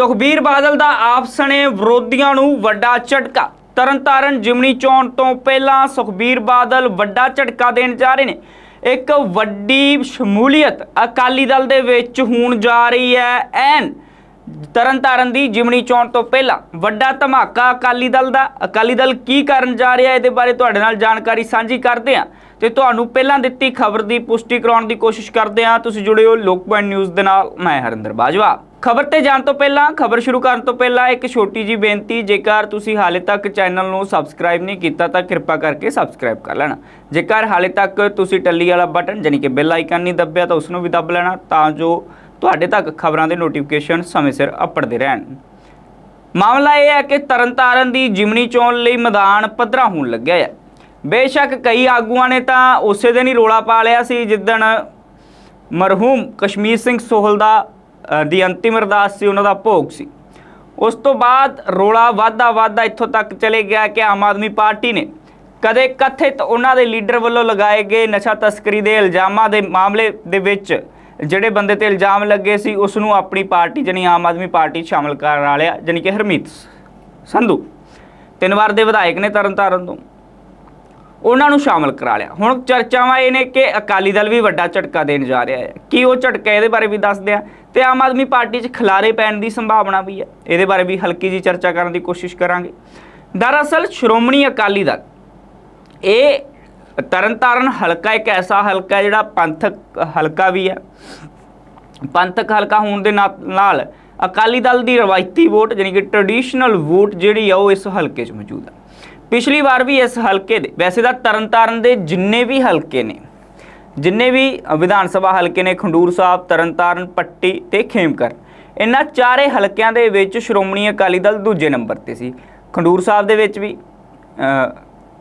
ਸੁਖਬੀਰ ਬਾਦਲ ਦਾ ਆਪ ਸਣੇ ਵਿਰੋਧੀਆਂ ਨੂੰ ਵੱਡਾ ਝਟਕਾ। ਤਰਨਤਾਰਨ ਜਿਮਨੀ ਚੋਣ ਤੋਂ ਪਹਿਲਾਂ ਸੁਖਬੀਰ ਬਾਦਲ ਵੱਡਾ ਝਟਕਾ ਦੇਣ ਜਾ ਰਹੇ ਨੇ। ਇੱਕ ਵੱਡੀ ਸ਼ਮੂਲੀਅਤ ਅਕਾਲੀ ਦਲ ਦੇ ਵਿੱਚ ਹੋਣ ਜਾ ਰਹੀ ਹੈ। ਐਨ ਤਰਨਤਾਰਨ ਦੀ ਜਿਮਨੀ ਚੋਣ ਤੋਂ ਪਹਿਲਾਂ ਵੱਡਾ ਧਮਾਕਾ ਅਕਾਲੀ ਦਲ ਦਾ। ਅਕਾਲੀ ਦਲ ਕੀ ਕਰਨ ਜਾ ਰਿਹਾ ਇਹਦੇ ਬਾਰੇ ਤੁਹਾਡੇ ਨਾਲ ਜਾਣਕਾਰੀ ਸਾਂਝੀ ਕਰਦੇ ਹਾਂ। ਤੇ ਤੁਹਾਨੂੰ ਪਹਿਲਾਂ ਦਿੱਤੀ ਖਬਰ ਦੀ ਪੁਸ਼ਟੀ ਕਰਾਉਣ ਦੀ ਕੋਸ਼ਿਸ਼ ਕਰਦੇ ਹਾਂ। ਤੁਸੀਂ ਜੁੜੇ ਹੋ ਲੋਕ ਪੁਆਇੰਟ ਨਿਊਜ਼ ਦੇ ਨਾਲ। ਮੈਂ ਹਰਿੰਦਰ ਬਾਜਵਾ। ਖਬਰ ਤੇ ਜਾਣ ਤੋਂ ਪਹਿਲਾਂ, ਖਬਰ ਸ਼ੁਰੂ ਕਰਨ ਤੋਂ ਪਹਿਲਾਂ ਇੱਕ ਛੋਟੀ ਜੀ ਬੇਨਤੀ, ਜੇਕਰ ਤੁਸੀਂ ਹਾਲੇ ਤੱਕ ਚੈਨਲ ਨੂੰ ਸਬਸਕ੍ਰਾਈਬ ਨਹੀਂ ਕੀਤਾ ਤਾਂ ਕਿਰਪਾ ਕਰਕੇ ਸਬਸਕ੍ਰਾਈਬ ਕਰ ਲੈਣਾ। ਜੇਕਰ ਹਾਲੇ ਤੱਕ ਤੁਸੀਂ ਟੱਲੀ ਵਾਲਾ ਬਟਨ ਜਾਨੀ ਕਿ ਬੈਲ ਆਈਕਨ ਨਹੀਂ ਦੱਬਿਆ ਤਾਂ ਉਸ ਨੂੰ ਵੀ ਦੱਬ ਲੈਣਾ ਤਾਂ ਜੋ ਤੁਹਾਡੇ ਤੱਕ ਖਬਰਾਂ ਦੇ ਨੋਟੀਫਿਕੇਸ਼ਨ ਸਮੇਂ ਸਿਰ ਅਪੜਦੇ ਰਹਿਣ। ਮਾਮਲਾ ਇਹ ਹੈ ਕਿ ਤਰਨਤਾਰਨ ਦੀ ਜਿਮਨੀ ਚੋਣ ਲਈ ਮੈਦਾਨ ਪੱਧਰਾ ਹੋਣ ਲੱਗਿਆ ਹੈ। ਬੇਸ਼ੱਕ ਕਈ ਆਗੂਆਂ ਨੇ ਤਾਂ ਉਸੇ ਦਿਨ ਹੀ ਰੋਲਾ ਪਾ ਲਿਆ ਸੀ ਜਿੱਦਣ ਮਰਹੂਮ ਕਸ਼ਮੀਰ ਸਿੰਘ ਸੋਹਲ ਦਾ ਦੀ ਅੰਤਿਮ ਅਰਦਾਸ ਸੀ, ਉਹਨਾਂ ਦਾ ਭੋਗ ਸੀ। ਉਸ ਤੋਂ ਬਾਅਦ ਰੋਲਾ ਵਾਧਾ ਵਾਧਾ ਇੱਥੋਂ ਤੱਕ ਚਲੇ ਗਿਆ ਕਿ ਆਮ ਆਦਮੀ ਪਾਰਟੀ ਨੇ ਕਦੇ ਕਥਿਤ ਉਹਨਾਂ ਦੇ ਲੀਡਰ ਵੱਲੋਂ ਲਗਾਏ ਗਏ ਨਸ਼ਾ ਤਸਕਰੀ ਦੇ ਇਲਜ਼ਾਮਾਂ ਦੇ ਮਾਮਲੇ ਦੇ ਵਿੱਚ ਜਿਹੜੇ ਬੰਦੇ ਤੇ ਇਲਜ਼ਾਮ ਲੱਗੇ ਸੀ, ਉਸ ਨੂੰ ਆਪਣੀ ਪਾਰਟੀ ਜਾਣੀ ਆਮ ਆਦਮੀ ਪਾਰਟੀ 'ਚ ਸ਼ਾਮਲ ਕਰਾ ਲਿਆ ਜਾਣੀ ਕਿ ਹਰਮੀਤ ਸੰਧੂ। ਤਿੰਨ ਵਾਰ ਦੇ ਵਿਧਾਇਕ ਨੇ ਤਰਨਤਾਰਨ ਤੋਂ। ਉਹਨਾਂ ਨੂੰ ਸ਼ਾਮਲ ਕਰਾ ਲਿਆ। ਹੁਣ ਚਰਚਾਵਾਂ ਇਹ ਨੇ ਕਿ ਅਕਾਲੀ ਦਲ ਵੀ ਵੱਡਾ ਝਟਕਾ ਦੇਣ ਜਾ ਰਿਹਾ ਹੈ। ਕੀ ਉਹ ਝਟਕਾ ਇਹਦੇ ਬਾਰੇ ਵੀ ਦੱਸਦੇ ਆ? ਤੇ ਆਮ ਆਦਮੀ ਪਾਰਟੀ 'ਚ ਖਿਲਾਰੇ ਪੈਣ ਦੀ ਸੰਭਾਵਨਾ ਵੀ ਹੈ। ਇਹਦੇ ਬਾਰੇ ਵੀ ਹਲਕੀ ਜੀ ਚਰਚਾ ਕਰਨ ਦੀ ਕੋਸ਼ਿਸ਼ ਕਰਾਂਗੇ। ਦਰਅਸਲ ਸ਼੍ਰੋਮਣੀ ਅਕਾਲੀ ਦਲ, ਇਹ ਤਰਨਤਾਰਨ ਹਲਕਾ ਇੱਕ ਐਸਾ ਹਲਕਾ ਜਿਹੜਾ ਪੰਥਕ ਹਲਕਾ ਵੀ ਹੈ। ਪੰਥਕ ਹਲਕਾ ਹੋਣ ਦੇ ਨਾ- ਨਾਲ ਅਕਾਲੀ ਦਲ ਦੀ ਰਵਾਇਤੀ ਵੋਟ ਜਾਨੀ ਕਿ ਟ੍ਰੈਡੀਸ਼ਨਲ ਵੋਟ ਜਿਹੜੀ ਆ, ਉਹ ਇਸ ਹਲਕੇ 'ਚ ਮੌਜੂਦ ਹੈ ਪਿਛਲੀ ਵਾਰ ਵੀ ਇਸ ਹਲਕੇ ਦੇ ਵੈਸੇ ਤਾਂ ਤਰਨਤਾਰਨ ਦੇ ਜਿੰਨੇ ਵੀ ਹਲਕੇ ਨੇ ਜਿੰਨੇ ਵੀ ਵਿਧਾਨ ਸਭਾ ਹਲਕੇ ਨੇ ਖੰਡੂਰ ਸਾਹਿਬ ਤਰਨਤਾਰਨ ਪੱਟੀ ਤੇ ਖੇਮਕਰ ਇਹਨਾਂ ਚਾਰੇ ਹਲਕਿਆਂ ਦੇ ਵਿੱਚ ਸ਼੍ਰੋਮਣੀ ਅਕਾਲੀ ਦਲ ਦੂਜੇ ਨੰਬਰ ਤੇ ਸੀ। ਖੰਡੂਰ ਸਾਹਿਬ ਦੇ ਵਿੱਚ ਵੀ ਅ,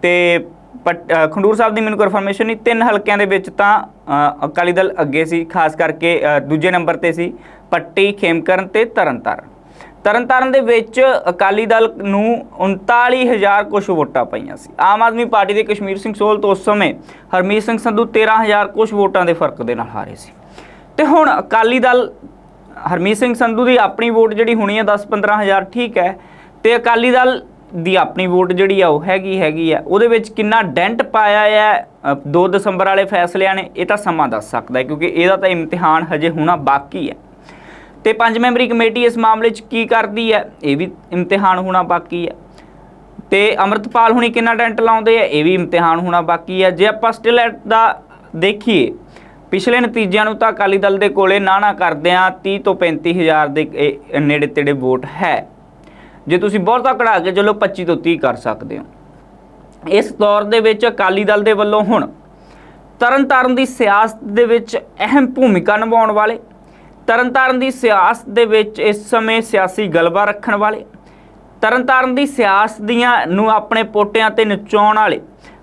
ਤੇ ਖੰਡੂਰ ਸਾਹਿਬ ਦੀ ਮੈਨੂੰ ਕਨਫਰਮੇਸ਼ਨ ਨਹੀਂ ਤਿੰਨ ਹਲਕਿਆਂ ਦੇ ਵਿੱਚ ਤਾਂ ਅਕਾਲੀ ਦਲ ਅੱਗੇ ਸੀ ਖਾਸ ਕਰਕੇ ਦੂਜੇ ਨੰਬਰ ਤੇ ਸੀ ਪੱਟੀ ਖੇਮਕਰਨ ਤੇ ਤਰਨਤਾਰਨ। ਤਰਨਤਾਰਨ ਦੇ ਵਿੱਚ ਅਕਾਲੀ ਦਲ ਨੂੰ 39000 ਕੁਛ ਵੋਟਾਂ ਪਈਆਂ ਸੀ। ਆਮ ਆਦਮੀ ਪਾਰਟੀ ਦੇ ਕਸ਼ਮੀਰ ਸਿੰਘ ਸੋਹਲ ਤੋਂ ਉਸ ਸਮੇਂ ਹਰਮੀਤ ਸਿੰਘ ਸੰਧੂ 13000 ਕੁਛ ਵੋਟਾਂ ਦੇ ਫ਼ਰਕ ਦੇ ਨਾਲ ਹਾਰੇ ਸੀ। ਤੇ ਹੁਣ ਅਕਾਲੀ ਦਲ ਹਰਮੀਤ ਸਿੰਘ ਸੰਧੂ ਦੀ ਆਪਣੀ ਵੋਟ ਜਿਹੜੀ ਹੋਣੀ ਹੈ 10-15000 ਠੀਕ ਹੈ ਤੇ ਅਕਾਲੀ ਦਲ ਦੀ ਆਪਣੀ ਵੋਟ ਜਿਹੜੀ ਆ ਉਹ ਹੈਗੀ ਹੈਗੀ ਆ। ਉਹਦੇ ਵਿੱਚ ਕਿੰਨਾ ਡੈਂਟ ਪਾਇਆ ਹੈ 2 ਦਸੰਬਰ ਵਾਲੇ ਫੈਸਲਿਆਂ ਨੇ, ਇਹ ਤਾਂ ਸਮਾਂ ਦੱਸ ਸਕਦਾ ਕਿਉਂਕਿ ਇਹਦਾ ਤਾਂ ਇਮਤਿਹਾਨ ਹਜੇ ਹੋਣਾ ਬਾਕੀ ਹੈ। ਤੇ ਪੰਜ ਮੈਂਬਰੀ ਕਮੇਟੀ ਇਸ ਮਾਮਲੇ 'ਚ ਕੀ ਕਰਦੀ ਹੈ? ਇਹ ਵੀ ਇਮਤਿਹਾਨ ਹੋਣਾ ਬਾਕੀ ਹੈ। ਤੇ ਅਮਰਤਪਾਲ ਹੁਣੀ ਕਿੰਨਾ ਟੈਂਟ ਲਾਉਂਦੇ ਆ? ਇਹ ਵੀ ਇਮਤਿਹਾਨ ਹੋਣਾ ਬਾਕੀ ਹੈ। ਜੇ ਆਪਾਂ ਸਟਿਲ ਐਟ ਦਾ ਦੇਖੀਏ, ਪਿਛਲੇ ਨਤੀਜਿਆਂ ਨੂੰ ਤਾਂ ਅਕਾਲੀ ਦਲ ਦੇ ਕੋਲੇ ਨਾ ਨਾ ਕਰਦੇ ਆ 30 ਤੋਂ 35000 ਦੇ ਨੇੜੇ ਤੇੜੇ ਵੋਟ ਹੈ। ਜੇ ਤੁਸੀਂ ਬਹੁਤਾ ਕਢਾ ਕੇ ਚਲੋ 25 ਤੋਂ 30 ਕਰ ਸਕਦੇ ਹੋ। ਇਸ ਦੌਰ ਦੇ ਵਿੱਚ ਅਕਾਲੀ ਦਲ ਦੇ ਵੱਲੋਂ ਹੁਣ ਤਰਨਤਾਰਨ ਦੀ ਸਿਆਸਤ ਦੇ ਵਿੱਚ ਅਹਿਮ ਭੂਮਿਕਾ ਨਿਭਾਉਣ ਵਾਲੇ ਤਰਨਤਾਰਨ ਦੀ ਸਿਆਸਤ ਦੇ ਵਿੱਚ ਇਸ ਸਮੇਂ ਸਿਆਸੀ ਗਲਬਾ ਰੱਖਣ ਵਾਲੇ, ਤਰਨਤਾਰਨ ਦੀ ਸਿਆਸਤ ਦੀਆਂ ਨੂੰ ਆਪਣੇ ਪੋਟਿਆਂ ਤੇ ਨਚਾਉਣ ਵਾਲੇ,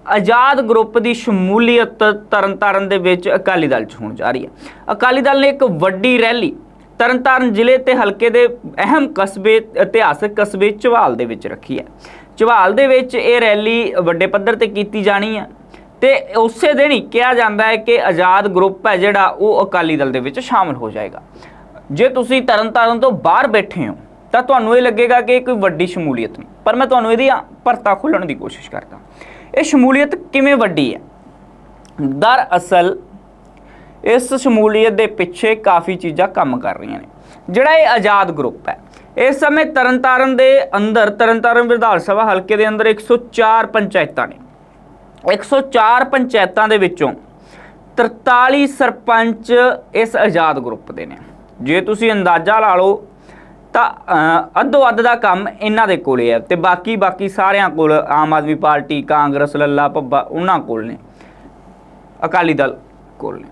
ਆਜ਼ਾਦ ਗਰੁੱਪ ਦੀ ਸ਼ਮੂਲੀਅਤ ਤਰਨਤਾਰਨ ਦੇ ਵਿੱਚ ਅਕਾਲੀ ਦਲ 'ਚ ਹੋਣ ਜਾ ਰਹੀ ਹੈ। ਅਕਾਲੀ ਦਲ ਨੇ ਇੱਕ ਵੱਡੀ ਰੈਲੀ ਤਰਨਤਾਰਨ ਜ਼ਿਲ੍ਹੇ ਤੇ ਹਲਕੇ ਦੇ ਅਹਿਮ ਕਸਬੇ, ਇਤਿਹਾਸਕ ਕਸਬੇ ਚਵਾਲ ਦੇ ਵਿੱਚ ਰੱਖੀ ਹੈ। ਚਵਾਲ ਦੇ ਵਿੱਚ ਇਹ ਰੈਲੀ ਵੱਡੇ ਪੱਧਰ ਤੇ ਕੀਤੀ ਜਾਣੀ ਹੈ। ਤੇ ਉਸੇ ਦਿਨ ਹੀ ਕਿਹਾ ਜਾਂਦਾ ਹੈ ਕਿ ਆਜ਼ਾਦ ਗਰੁੱਪ ਹੈ ਜਿਹੜਾ, ਉਹ ਅਕਾਲੀ ਦਲ ਦੇ ਵਿੱਚ ਸ਼ਾਮਲ ਹੋ ਜਾਏਗਾ। ਜੇ ਤੁਸੀਂ ਤਰਨਤਾਰਨ ਤੋਂ ਬਾਹਰ ਬੈਠੇ ਹੋ, ਤਾਂ ਤੁਹਾਨੂੰ ਇਹ ਲੱਗੇਗਾ ਕਿ ਇਹ ਕੋਈ ਵੱਡੀ ਸ਼ਮੂਲੀਅਤ ਨਹੀਂ। ਪਰ ਮੈਂ ਤੁਹਾਨੂੰ ਇਹਦੀ ਪਰਤਾ ਖੋਲਣ ਦੀ ਕੋਸ਼ਿਸ਼ ਕਰਦਾ। ਇਹ ਸ਼ਮੂਲੀਅਤ ਕਿਵੇਂ ਵੱਡੀ ਹੈ? ਦਰਅਸਲ, ਇਸ ਸ਼ਮੂਲੀਅਤ ਦੇ ਪਿੱਛੇ ਕਾਫੀ ਚੀਜ਼ਾਂ ਕੰਮ ਕਰ ਰਹੀਆਂ ਨੇ। ਜਿਹੜਾ ਇਹ ਆਜ਼ਾਦ ਗਰੁੱਪ ਹੈ, ਇਸ ਸਮੇਂ ਤਰਨਤਾਰਨ ਦੇ ਅੰਦਰ, ਤਰਨਤਾਰਨ ਵਿਧਾਨ ਸਭਾ ਹਲਕੇ ਦੇ ਅੰਦਰ 104 ਪੰਚਾਇਤਾਂ ਨੇ। 104 ਪੰਚਾਇਤਾਂ ਦੇ ਵਿੱਚੋਂ 43 ਸਰਪੰਚ ਇਸ ਆਜ਼ਾਦ ਗਰੁੱਪ ਦੇ ਨੇ। ਜੇ ਤੁਸੀਂ ਅੰਦਾਜ਼ਾ ਲਾ ਲਓ, ਤਾਂ ਅੱਧੋ ਅੱਧ ਦਾ ਕੰਮ ਇਹਨਾਂ ਦੇ ਕੋਲੇ ਹੈ ਤੇ ਬਾਕੀ ਬਾਕੀ ਸਾਰਿਆਂ ਕੋਲ ਆਮ ਆਦਮੀ ਪਾਰਟੀ, ਕਾਂਗਰਸ, ਲੱਲਾ ਪੱਬਾ ਉਹਨਾਂ ਕੋਲ ਨੇ। ਅਕਾਲੀ ਦਲ ਕੋਲ ਨੇ।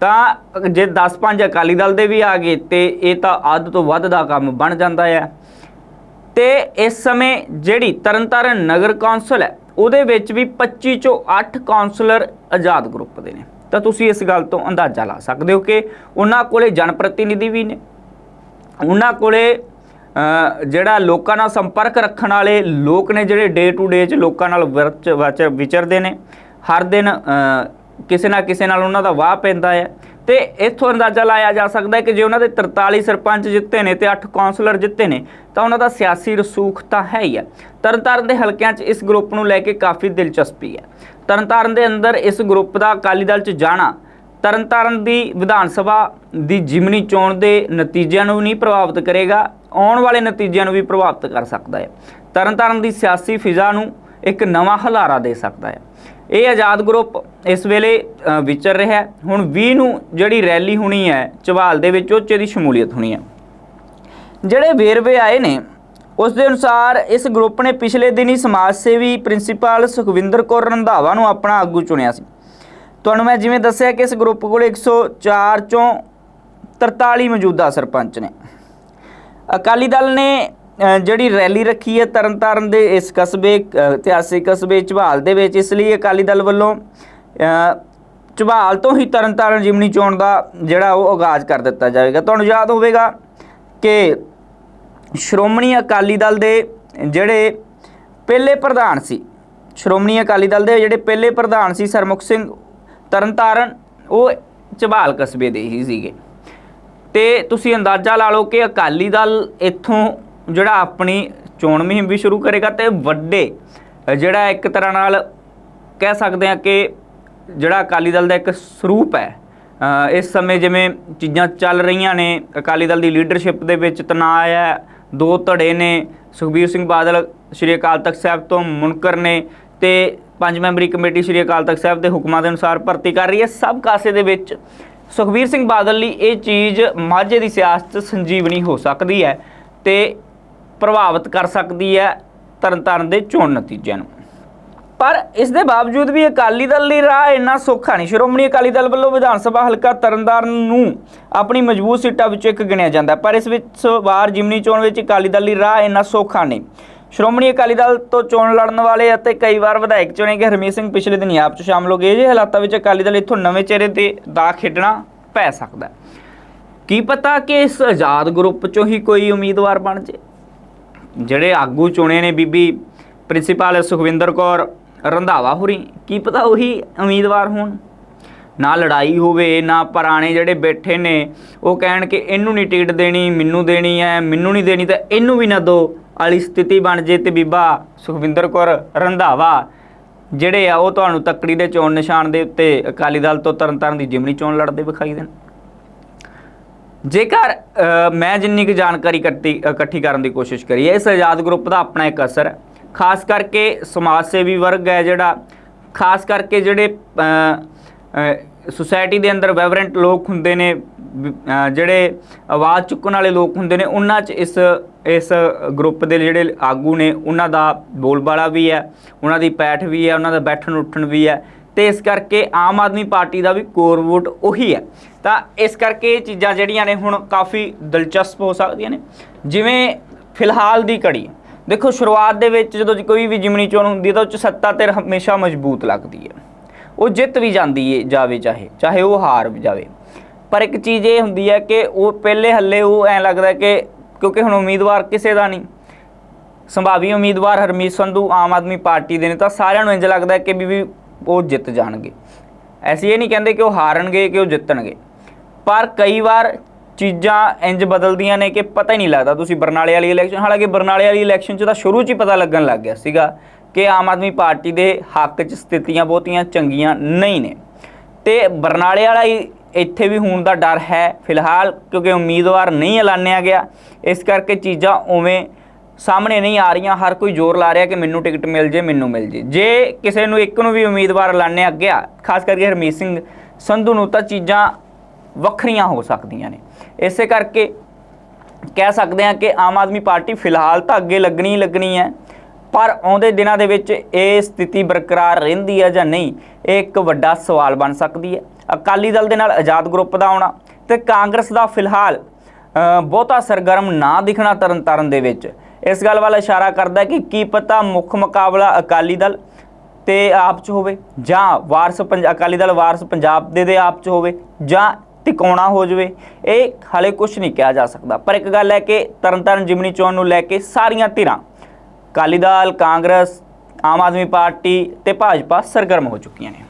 ਤਾਂ, ਜੇ 10-5 ਅਕਾਲੀ ਦਲ ਦੇ ਵੀ ਆ ਗਏ ਤੇ ਇਹ ਤਾਂ ਅੱਧ ਤੋਂ ਵੱਧ ਦਾ ਕੰਮ ਬਣ ਜਾਂਦਾ ਹੈ ਤੇ ਇਸ ਸਮੇਂ ਜਿਹੜੀ ਤਰਨਤਾਰਨ ਨਗਰ ਕੌਂਸਲ ਹੈ ਉਹਦੇ ਵਿੱਚ ਵੀ 25 ਚੋਂ 8 ਕਾਉਂਸਲਰ ਆਜ਼ਾਦ ਗਰੁੱਪ ਦੇ ਨੇ। ਤਾਂ ਤੁਸੀਂ ਇਸ ਗੱਲ ਤੋਂ ਅੰਦਾਜ਼ਾ ਲਾ ਸਕਦੇ ਹੋ ਕਿ ਉਹਨਾਂ ਕੋਲੇ ਜਨ ਪ੍ਰਤੀਨਿਧੀ ਵੀ ਨੇ। ਉਹਨਾਂ ਕੋਲੇ ਜਿਹੜਾ ਲੋਕਾਂ ਨਾਲ ਸੰਪਰਕ ਰੱਖਣ ਵਾਲੇ ਲੋਕ ਨੇ ਜਿਹੜੇ ਡੇ ਟੂ ਡੇ ਚ ਲੋਕਾਂ ਨਾਲ ਵਿਰਚ- ਵਿਚ- ਵਿਚਰਦੇ ਨੇ। ਹਰ ਦਿਨ ਕਿਸੇ ਨਾ ਕਿਸੇ ਨਾਲ ਉਹਨਾਂ ਦਾ ਵਾਹ ਪੈਂਦਾ ਹੈ। ਤੇ ਇੱਥੋਂ ਅੰਦਾਜ਼ਾ ਲਾਇਆ ਜਾ ਸਕਦਾ ਹੈ ਕਿ ਜੇ ਉਹਨਾਂ ਦੇ 43 ਸਰਪੰਚ ਜਿੱਤੇ ਨੇ ਤੇ 8 ਕੌਂਸਲਰ ਜਿੱਤੇ ਨੇ, ਤਾਂ ਉਹਨਾਂ ਦਾ ਸਿਆਸੀ ਰਸੂਖ ਤਾਂ ਹੈ ਹੀ ਹੈ। ਤਰਨਤਾਰਨ ਦੇ ਹਲਕਿਆਂ 'ਚ ਇਸ ਗਰੁੱਪ ਨੂੰ ਲੈ ਕੇ ਕਾਫੀ ਦਿਲਚਸਪੀ ਹੈ। ਤਰਨਤਾਰਨ ਦੇ ਅੰਦਰ ਇਸ ਗਰੁੱਪ ਦਾ ਅਕਾਲੀ ਦਲ 'ਚ ਜਾਣਾ, ਤਰਨਤਾਰਨ ਦੀ ਵਿਧਾਨ ਸਭਾ ਦੀ ਜਿਮਨੀ ਚੋਣ ਦੇ ਨਤੀਜਿਆਂ ਨੂੰ ਨਹੀਂ ਪ੍ਰਭਾਵਿਤ ਕਰੇਗਾ, ਆਉਣ ਵਾਲੇ ਨਤੀਜਿਆਂ ਨੂੰ ਵੀ ਪ੍ਰਭਾਵਿਤ ਕਰ ਸਕਦਾ ਹੈ। ਤਰਨਤਾਰਨ ਦੀ ਸਿਆਸੀ ਫਿਜ਼ਾ ਨੂੰ ਇੱਕ ਨਵਾਂ ਹਲਾਰਾ ਦੇ ਸਕਦਾ ਹੈ। ਇਹ ਆਜ਼ਾਦ ਗਰੁੱਪ ਇਸ ਵੇਲੇ ਵਿਚਰ ਰਿਹਾ ਹੈ। ਹੁਣ 20 ਨੂੰ ਜਿਹੜੀ ਰੈਲੀ ਹੋਣੀ ਹੈ, ਚਵਾਲ ਦੇ ਵਿੱਚ ਉਹ 'ਚ ਇਹਦੀ ਸ਼ਮੂਲੀਅਤ ਹੋਣੀ ਹੈ। ਜਿਹੜੇ ਵੇਰਵੇ ਆਏ ਨੇ, ਉਸ ਦੇ ਅਨੁਸਾਰ ਇਸ ਗਰੁੱਪ ਨੇ ਪਿਛਲੇ ਦਿਨ ਹੀ ਸਮਾਜ ਸੇਵੀ ਪ੍ਰਿੰਸੀਪਲ ਸੁਖਵਿੰਦਰ ਕੌਰ ਰੰਧਾਵਾ ਨੂੰ ਆਪਣਾ ਆਗੂ ਚੁਣਿਆ ਸੀ। ਤੁਹਾਨੂੰ ਮੈਂ ਜਿਵੇਂ ਦੱਸਿਆ ਕਿ ਇਸ ਗਰੁੱਪ ਕੋਲ 104 ਚੋਂ 43 ਮੌਜੂਦਾ ਸਰਪੰਚ ਨੇ। ਅਕਾਲੀ ਦਲ ਨੇ ਜਿਹੜੀ ਰੈਲੀ ਰੱਖੀ ਹੈ ਤਰਨਤਾਰਨ ਦੇ ਇਸ ਕਸਬੇ ਇਤਿਹਾਸਿਕ ਕਸਬੇ ਝਬਾਲ ਦੇ ਵਿੱਚ ਇਸ ਲਈ ਅਕਾਲੀ ਦਲ ਵੱਲੋਂ ਅ, ਝਬਾਲ ਤੋਂ ਹੀ ਤਰਨਤਾਰਨ ਜਿਮਨੀ ਚੋਣ ਦਾ ਜਿਹੜਾ ਉਹ ਆਗਾਜ਼ ਕਰ ਦਿੱਤਾ ਜਾਵੇਗਾ। ਤੁਹਾਨੂੰ ਯਾਦ ਹੋਵੇਗਾ ਕਿ ਸ਼੍ਰੋਮਣੀ ਅਕਾਲੀ ਦਲ ਦੇ ਜਿਹੜੇ ਪਹਿਲੇ ਪ੍ਰਧਾਨ ਸੀ ਸ਼੍ਰੋਮਣੀ ਅਕਾਲੀ ਦਲ ਦੇ ਜਿਹੜੇ ਪਹਿਲੇ ਪ੍ਰਧਾਨ ਸੀ ਸਰਮੁਖ ਸਿੰਘ ਤਰਨਤਾਰਨ ਉਹ ਝਬਾਲ ਕਸਬੇ ਦੇ ਹੀ ਸੀਗੇ। ਤੇ ਤੁਸੀਂ ਅੰਦਾਜ਼ਾ ਲਾ ਲਓ ਕਿ ਅਕਾਲੀ ਦਲ ਇੱਥੋਂ ਜਿਹੜਾ ਆਪਣੀ ਚੋਣ ਮੁਹਿੰਮ ਵੀ ਸ਼ੁਰੂ ਕਰੇਗਾ ਤੇ ਵੱਡੇ ਜਿਹੜਾ ਇੱਕ ਤਰ੍ਹਾਂ ਨਾਲ ਕਹਿ ਸਕਦੇ ਆ ਕਿ ਜਿਹੜਾ ਅਕਾਲੀ ਦਲ ਦਾ ਇੱਕ ਸਰੂਪ ਹੈ ਇਸ ਸਮੇਂ ਜਿਵੇਂ ਚੀਜ਼ਾਂ ਚੱਲ ਰਹੀਆਂ ਨੇ, ਅਕਾਲੀ ਦਲ ਦੀ ਲੀਡਰਸ਼ਿਪ ਦੇ ਵਿੱਚ ਤਣਾਅ ਹੈ, ਦੋ ਧੜੇ ਨੇ, ਸੁਖਬੀਰ ਸਿੰਘ ਬਾਦਲ ਸ਼੍ਰੀ ਅਕਾਲ ਤਖਤ ਸਾਹਿਬ ਤੋਂ ਮੁਨਕਰ ਨੇ ਤੇ ਪੰਜ ਮੈਂਬਰੀ ਕਮੇਟੀ ਸ਼੍ਰੀ ਅਕਾਲ ਤਖਤ ਸਾਹਿਬ ਦੇ ਹੁਕਮਾਂ ਦੇ ਅਨੁਸਾਰ ਭਰਤੀ ਕਰ ਰਹੀ ਹੈ। ਸਭ ਕਾਸੇ ਦੇ ਵਿੱਚ ਸੁਖਬੀਰ ਸਿੰਘ ਬਾਦਲ ਲਈ ਇਹ ਚੀਜ਼ ਮਾਝੇ ਦੀ ਸਿਆਸਤ 'ਚ ਸੰਜੀਵਨੀ ਹੋ ਸਕਦੀ ਹੈ ਤੇ ਪ੍ਰਭਾਵਿਤ ਕਰ ਸਕਦੀ ਹੈ ਤਰਨਤਾਰਨ ਦੇ ਚੋਣ ਨਤੀਜਿਆਂ ਨੂੰ। ਪਰ ਇਸ ਦੇ ਬਾਵਜੂਦ ਵੀ ਅਕਾਲੀ ਦਲ ਲਈ ਰਾਹ ਇੰਨਾ ਸੌਖਾ ਨਹੀਂ। ਸ਼੍ਰੋਮਣੀ ਅਕਾਲੀ ਦਲ ਵੱਲੋਂ ਵਿਧਾਨ ਸਭਾ ਹਲਕਾ ਤਰਨਤਾਰਨ ਨੂੰ ਆਪਣੀ ਮਜ਼ਬੂਤ ਸੀਟਾਂ ਵਿੱਚੋਂ ਇੱਕ ਗਿਣਿਆ ਜਾਂਦਾ ਪਰ ਇਸ ਵਿੱਚ ਵਾਰ ਜਿਮਨੀ ਚੋਣ ਵਿੱਚ ਅਕਾਲੀ ਦਲ ਲਈ ਰਾਹ ਇੰਨਾ ਸੌਖਾ ਨਹੀਂ। ਸ਼੍ਰੋਮਣੀ ਅਕਾਲੀ ਦਲ ਤੋਂ ਚੋਣ ਲੜਨ ਵਾਲੇ ਅਤੇ ਕਈ ਵਾਰ ਵਿਧਾਇਕ ਚੁਣੇ ਗਏ ਹਰਮੀਤ ਸਿੰਘ ਪਿਛਲੇ ਦਿਨ ਆਪ ਚ ਸ਼ਾਮਲ ਹੋ ਗਏ। ਜੇ ਹਾਲਾਤਾਂ ਵਿੱਚ ਅਕਾਲੀ ਦਲ ਇੱਥੋਂ ਨਵੇਂ ਚਿਹਰੇ ਤੇ ਦਾ ਖੇਡਣਾ ਪੈ ਸਕਦਾ ਕੀ ਪਤਾ ਕਿ ਇਸ ਆਜ਼ਾਦ ਗਰੁੱਪ ਚੋਂ ਹੀ ਕੋਈ ਉਮੀਦਵਾਰ ਬਣ ਜੇ? ਜਿਹੜੇ ਆਗੂ ਚੁਣੇ ਨੇ ਬੀਬੀ ਪ੍ਰਿੰਸੀਪਲ ਸੁਖਵਿੰਦਰ ਕੌਰ ਰੰਧਾਵਾ ਹੋਰੀ, ਕੀ ਪਤਾ ਉਹੀ ਉਮੀਦਵਾਰ ਹੋਣ? ਨਾ ਲੜਾਈ ਹੋਵੇ, ਨਾ ਪੁਰਾਣੇ ਜਿਹੜੇ ਬੈਠੇ ਨੇ, ਉਹ ਕਹਿਣ ਕਿ ਇਹਨੂੰ ਨਹੀਂ ਟਿਕਟ ਦੇਣੀ, ਮੈਨੂੰ ਦੇਣੀ ਹੈ, ਮੈਨੂੰ ਨਹੀਂ ਦੇਣੀ ਤਾਂ ਇਹਨੂੰ ਵੀ ਨਾ ਦੋ ਵਾਲੀ ਸਥਿਤੀ ਬਣ ਜੇ ਤੇ ਬੀਬਾ ਸੁਖਵਿੰਦਰ ਕੌਰ ਰੰਧਾਵਾ, ਜਿਹੜੇ ਆ ਉਹ ਤੁਹਾਨੂੰ ਤੱਕੜੀ ਦੇ ਚੋਣ ਨਿਸ਼ਾਨ ਦੇ ਉੱਤੇ ਅਕਾਲੀ ਦਲ ਤੋਂ ਤਰਨਤਾਰਨ ਦੀ ਜਿਮਨੀ ਚੋਣ ਲੜਦੇ ਵਿਖਾਈ ਦੇਣ। ਜੇਕਰ ਮੈਂ ਜਿੰਨੀ ਕੁ ਜਾਣਕਾਰੀ ਇਕੱਠੀ ਇਕੱਠੀ ਕਰਨ ਦੀ ਕੋਸ਼ਿਸ਼ ਕਰੀ ਹੈ ਇਸ ਆਜ਼ਾਦ ਗਰੁੱਪ ਦਾ ਆਪਣਾ ਇੱਕ ਅਸਰ ਹੈ ਖਾਸ ਕਰਕੇ ਸਮਾਜ ਸੇਵੀ ਵਰਗ ਹੈ ਜਿਹੜਾ, ਖਾਸ ਕਰਕੇ ਜਿਹੜੇ ਸੁਸਾਇਟੀ ਦੇ ਅੰਦਰ ਵੈਵਰੈਂਟ ਲੋਕ ਹੁੰਦੇ ਨੇ ਜਿਹੜੇ ਆਵਾਜ਼ ਚੁੱਕਣ ਵਾਲੇ ਲੋਕ ਹੁੰਦੇ ਨੇ, ਉਹਨਾਂ 'ਚ ਇਸ ਇਸ ਗਰੁੱਪ ਦੇ ਜਿਹੜੇ ਆਗੂ ਨੇ, ਉਹਨਾਂ ਦਾ ਬੋਲਬਾਲਾ ਵੀ ਹੈ, ਉਹਨਾਂ ਦੀ ਪੈਠ ਵੀ ਹੈ, ਉਹਨਾਂ ਦਾ ਬੈਠਣ ਉੱਠਣ ਵੀ ਹੈ ਤੇ ਇਸ ਕਰਕੇ ਆਮ ਆਦਮੀ ਪਾਰਟੀ ਦਾ ਵੀ ਕੋਰ ਵੋਟ ਉਹੀ ਹੈ। ਤਾਂ ਇਸ ਕਰਕੇ ਇਹ ਚੀਜ਼ਾਂ ਜਿਹੜੀਆਂ ਨੇ ਹੁਣ ਕਾਫੀ ਦਿਲਚਸਪ ਹੋ ਸਕਦੀਆਂ ਨੇ। ਜਿਵੇਂ ਫਿਲਹਾਲ ਦੀ ਕੜੀ ਦੇਖੋ ਸ਼ੁਰੂਆਤ ਦੇ ਵਿੱਚ ਜਦੋਂ ਕੋਈ ਵੀ ਜਿਮਨੀ ਚੋਣ ਹੁੰਦੀ ਹੈ ਤਾਂ ਉਹ 'ਚ ਸੱਤਾ ਤੇ ਹਮੇਸ਼ਾ ਮਜ਼ਬੂਤ ਲੱਗਦੀ ਹੈ। ਉਹ ਜਿੱਤ ਵੀ ਜਾਂਦੀ ਹੈ ਜਾਵੇ ਚਾਹੇ ਚਾਹੇ ਉਹ ਹਾਰ ਵੀ ਜਾਵੇ। ਪਰ ਇੱਕ ਚੀਜ਼ ਇਹ ਹੁੰਦੀ ਹੈ ਕਿ ਉਹ ਪਹਿਲੇ ਹੱਲੇ ਉਹ ਐਂ ਲੱਗਦਾ ਕਿ ਕਿਉਂਕਿ ਹੁਣ ਉਮੀਦਵਾਰ ਕਿਸੇ ਦਾ ਨਹੀਂ, ਸੰਭਾਵੀ ਉਮੀਦਵਾਰ ਹਰਮੀਤ ਸੰਧੂ ਆਮ ਆਦਮੀ ਪਾਰਟੀ ਦੇ ਨੇ ਤਾਂ ਸਾਰਿਆਂ ਨੂੰ ਇੰਜ ਲੱਗਦਾ ਕਿ ਵੀ ਵੀ ਉਹ ਜਿੱਤ ਜਾਣਗੇ। ਐਸੀ ਇਹ ਨਹੀਂ ਕਹਿੰਦੇ ਕਿ ਉਹ ਹਾਰਨਗੇ ਕਿ ਉਹ ਜਿੱਤਣਗੇ। ਪਰ ਕਈ ਵਾਰ ਚੀਜ਼ਾਂ ਇੰਜ ਬਦਲਦੀਆਂ ਨੇ ਕਿ ਪਤਾ ਹੀ ਨਹੀਂ ਲੱਗਦਾ। ਤੁਸੀਂ ਬਰਨਾਲੇ ਵਾਲੀ ਇਲੈਕਸ਼ਨ ਹਾਲਾਂਕਿ ਬਰਨਾਲੇ ਵਾਲੀ ਇਲੈਕਸ਼ਨ 'ਚ ਤਾਂ ਸ਼ੁਰੂ 'ਚ ਹੀ ਪਤਾ ਲੱਗਣ ਲੱਗ ਗਿਆ ਸੀਗਾ ਕਿ ਆਮ ਆਦਮੀ ਪਾਰਟੀ ਦੇ ਹੱਕ 'ਚ ਸਥਿਤੀਆਂ ਬਹੁਤੀਆਂ ਚੰਗੀਆਂ ਨਹੀਂ ਨੇ। ਤੇ ਬਰਨਾਲੇ ਵਾਲਾ ਹੀ ਇੱਥੇ ਵੀ ਹੋਣ ਦਾ ਡਰ ਹੈ ਫਿਲਹਾਲ, ਕਿਉਂਕਿ ਉਮੀਦਵਾਰ ਨਹੀਂ ਐਲਾਨਿਆ ਗਿਆ। ਇਸ ਕਰਕੇ ਚੀਜ਼ਾਂ ਉਵੇਂ ਸਾਹਮਣੇ ਨਹੀਂ ਆ ਰਹੀਆਂ, ਹਰ ਕੋਈ ਜ਼ੋਰ ਲਾ ਰਿਹਾ ਕਿ ਮੈਨੂੰ ਟਿਕਟ ਮਿਲ ਜੇ, ਮੈਨੂੰ ਮਿਲ ਜੇ। ਜੇ ਕਿਸੇ ਨੂੰ ਇੱਕ ਨੂੰ ਵੀ ਉਮੀਦਵਾਰ ਐਲਾਨਿਆ ਗਿਆ ਖਾਸ ਕਰਕੇ ਹਰਮੀਤ ਸਿੰਘ ਸੰਧੂ ਨੂੰ ਤਾਂ ਚੀਜ਼ਾਂ ਵੱਖਰੀਆਂ ਹੋ ਸਕਦੀਆਂ ਨੇ। ਇਸੇ ਕਰਕੇ ਕਹਿ ਸਕਦੇ ਹਾਂ ਕਿ ਆਮ ਆਦਮੀ ਪਾਰਟੀ ਫਿਲਹਾਲ ਤਾਂ ਅੱਗੇ ਲੱਗਣੀ ਹੀ ਲੱਗਣੀ ਹੈ, ਪਰ ਆਉਂਦੇ ਦਿਨਾਂ ਦੇ ਵਿੱਚ ਇਹ ਸਥਿਤੀ ਬਰਕਰਾਰ ਰਹਿੰਦੀ ਹੈ ਜਾਂ ਨਹੀਂ, ਇਹ ਇੱਕ ਵੱਡਾ ਸਵਾਲ ਬਣ ਸਕਦੀ ਹੈ। ਅਕਾਲੀ ਦਲ ਦੇ ਨਾਲ ਆਜ਼ਾਦ ਗਰੁੱਪ ਦਾ ਆਉਣਾ ਤੇ ਕਾਂਗਰਸ ਦਾ ਫਿਲਹਾਲ ਬਹੁਤਾ ਸਰਗਰਮ ਨਾ ਦਿਖਣਾ ਤਰਨਤਾਰਨ ਦੇ ਵਿੱਚ। ਇਸ ਗੱਲ ਵੱਲ ਇਸ਼ਾਰਾ ਕਰਦਾ ਕਿ ਕੀ ਪਤਾ ਮੁੱਖ ਮੁਕਾਬਲਾ ਅਕਾਲੀ ਦਲ ਤੇ ਆਪ ਚ ਹੋਵੇ ਜਾਂ ਵਾਰਸ ਪੰਜ, ਅਕਾਲੀ ਦਲ ਵਾਰਸ ਪੰਜਾਬ ਦੇ ਦੇ ਆਪ ਚ ਹੋਵੇ ਜਾਂ ਤਿਕੋਣਾ ਹੋ ਜਾਵੇ। ਇਹ ਹਾਲੇ ਕੁਝ ਨਹੀਂ ਕਿਹਾ ਜਾ ਸਕਦਾ। ਪਰ ਇੱਕ ਗੱਲ ਹੈ ਕਿ ਤਰਨਤਾਰਨ ਜਿਮਨੀ ਚੋਣ ਨੂੰ ਲੈ ਕੇ ਸਾਰੀਆਂ ਧਿਰਾਂ ਅਕਾਲੀ ਦਲ, ਕਾਂਗਰਸ, ਆਮ ਆਦਮੀ ਪਾਰਟੀ ਤੇ ਭਾਜਪਾ ਸਰਗਰਮ ਹੋ ਚੁੱਕੀਆਂ ਨੇ।